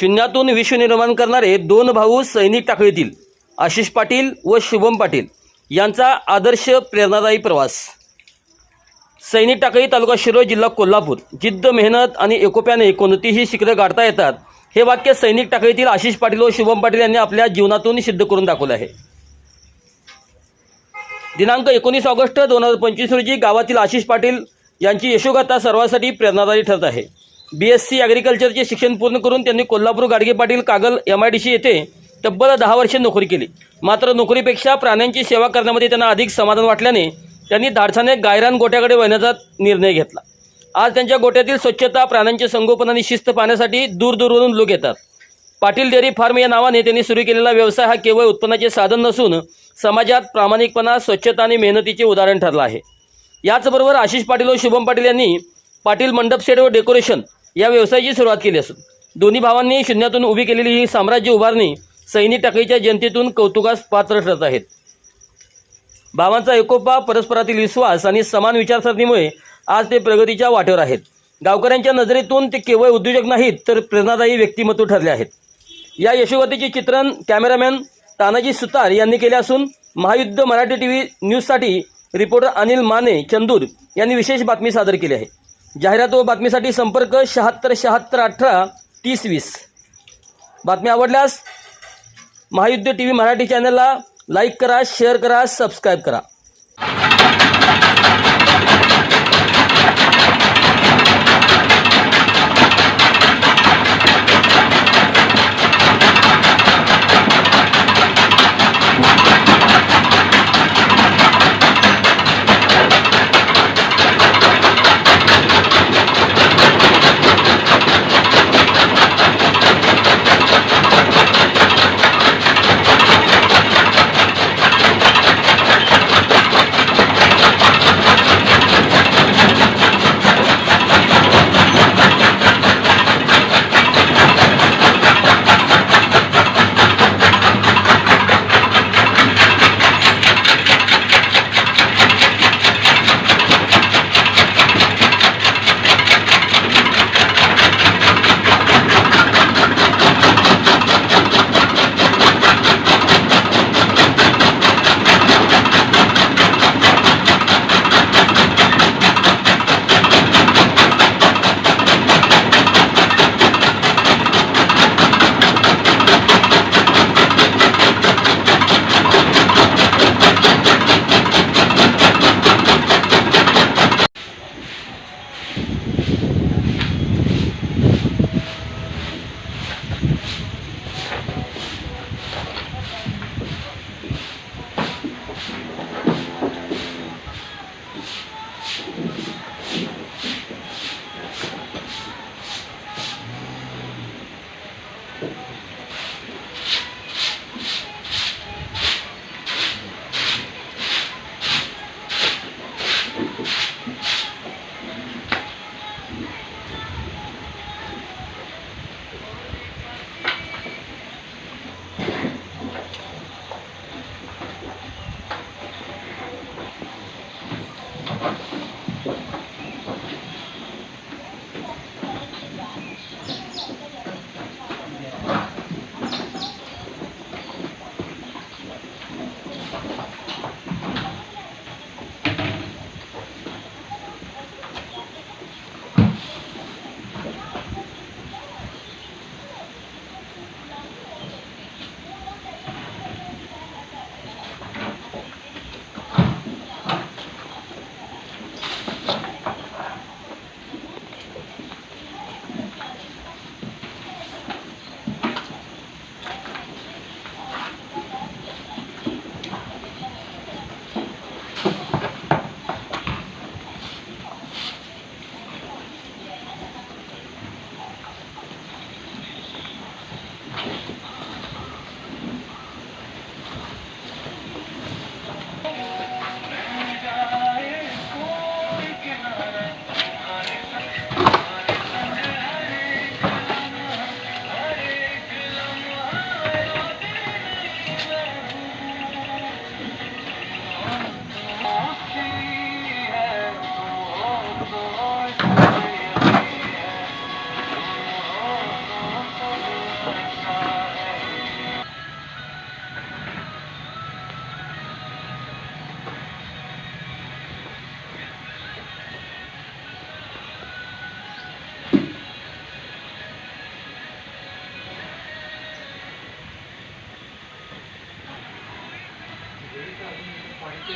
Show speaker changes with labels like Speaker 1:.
Speaker 1: शून्यातून विश्व निर्माण करणारे दोन भाऊ सैनिक टाकळीतील आशिष पाटील व शुभम पाटील यांचा आदर्श प्रेरणादायी प्रवास. सैनिक टाकळी तालुका शिरोळ जिल्हा कोल्हापूर. जिद्द मेहनत आणि एकोप्याने कोणतीही शिखरं गाठता येतात हे वाक्य सैनिक टाकळीतील आशिष पाटील व शुभम पाटील यांनी आपल्या जीवनातून सिद्ध करून दाखवलं आहे. दिनांक एकोणीस ऑगस्ट दोन हजार पंचवीस रोजी गावातील आशिष पाटील यांची यशोगाथा सर्वांसाठी प्रेरणादायी ठरत आहे. बी एस सी ॲग्रिकल्चरचे शिक्षण पूर्ण करून त्यांनी Kolhapur Gadge Patil Kagal M I D C येथे तब्बल दहा वर्षे नोकरी केली. मात्र नोकरीपेक्षा प्राण्यांची सेवा करण्यामध्ये त्यांना अधिक समाधान वाटल्याने त्यांनी धाडसाने गायरान गोट्याकडे वळण्याचा निर्णय घेतला. आज त्यांच्या गोट्यातील स्वच्छता प्राण्यांचे संगोपन आणि शिस्त पाहण्यासाठी दूरदूरवरून लोक येतात. पाटील डेअरी फार्म या नावाने त्यांनी सुरू केलेला व्यवसाय हा केवळ उत्पन्नाचे साधन नसून समाजात प्रामाणिकपणा स्वच्छता आणि मेहनतीचे उदाहरण ठरलं आहे. याचबरोबर आशिष पाटील व शुभम पाटील यांनी पाटील मंडप सेट व डेकोरेशन या व्यवसायाची सुरुवात केली असून दोन्ही भावांनी शून्यातून उभी केलेली ही साम्राज्य उभारणी सैनिक टाकळीच्या जनतेतून कौतुकास पात्र ठरत आहेत. भावांचा एकोपा परस्परातील विश्वास आणि समान विचारसरणीमुळे आज ते प्रगतीच्या वाटेवर आहेत. गावकऱ्यांच्या नजरेतून ते केवळ उद्योजक नाहीत तर प्रेरणादायी व्यक्तिमत्व ठरले आहेत. या यशोगतीचे चित्रण कॅमेरामॅन तानाजी सुतार यांनी केले असून महायुद्ध मराठी टी व्ही न्यूजसाठी रिपोर्टर अनिल माने चंदूर यांनी विशेष बातमी सादर केली आहे. जाहिरात व बातमीसाठी संपर्क शहात्तर शहात्तर अठरा तीस वीस. बातमी आवडल्यास महायुद्ध टी व्ही मराठी चॅनलला लाईक करा शेअर करा सबस्क्राईब करा.
Speaker 2: Thank you. படிக்க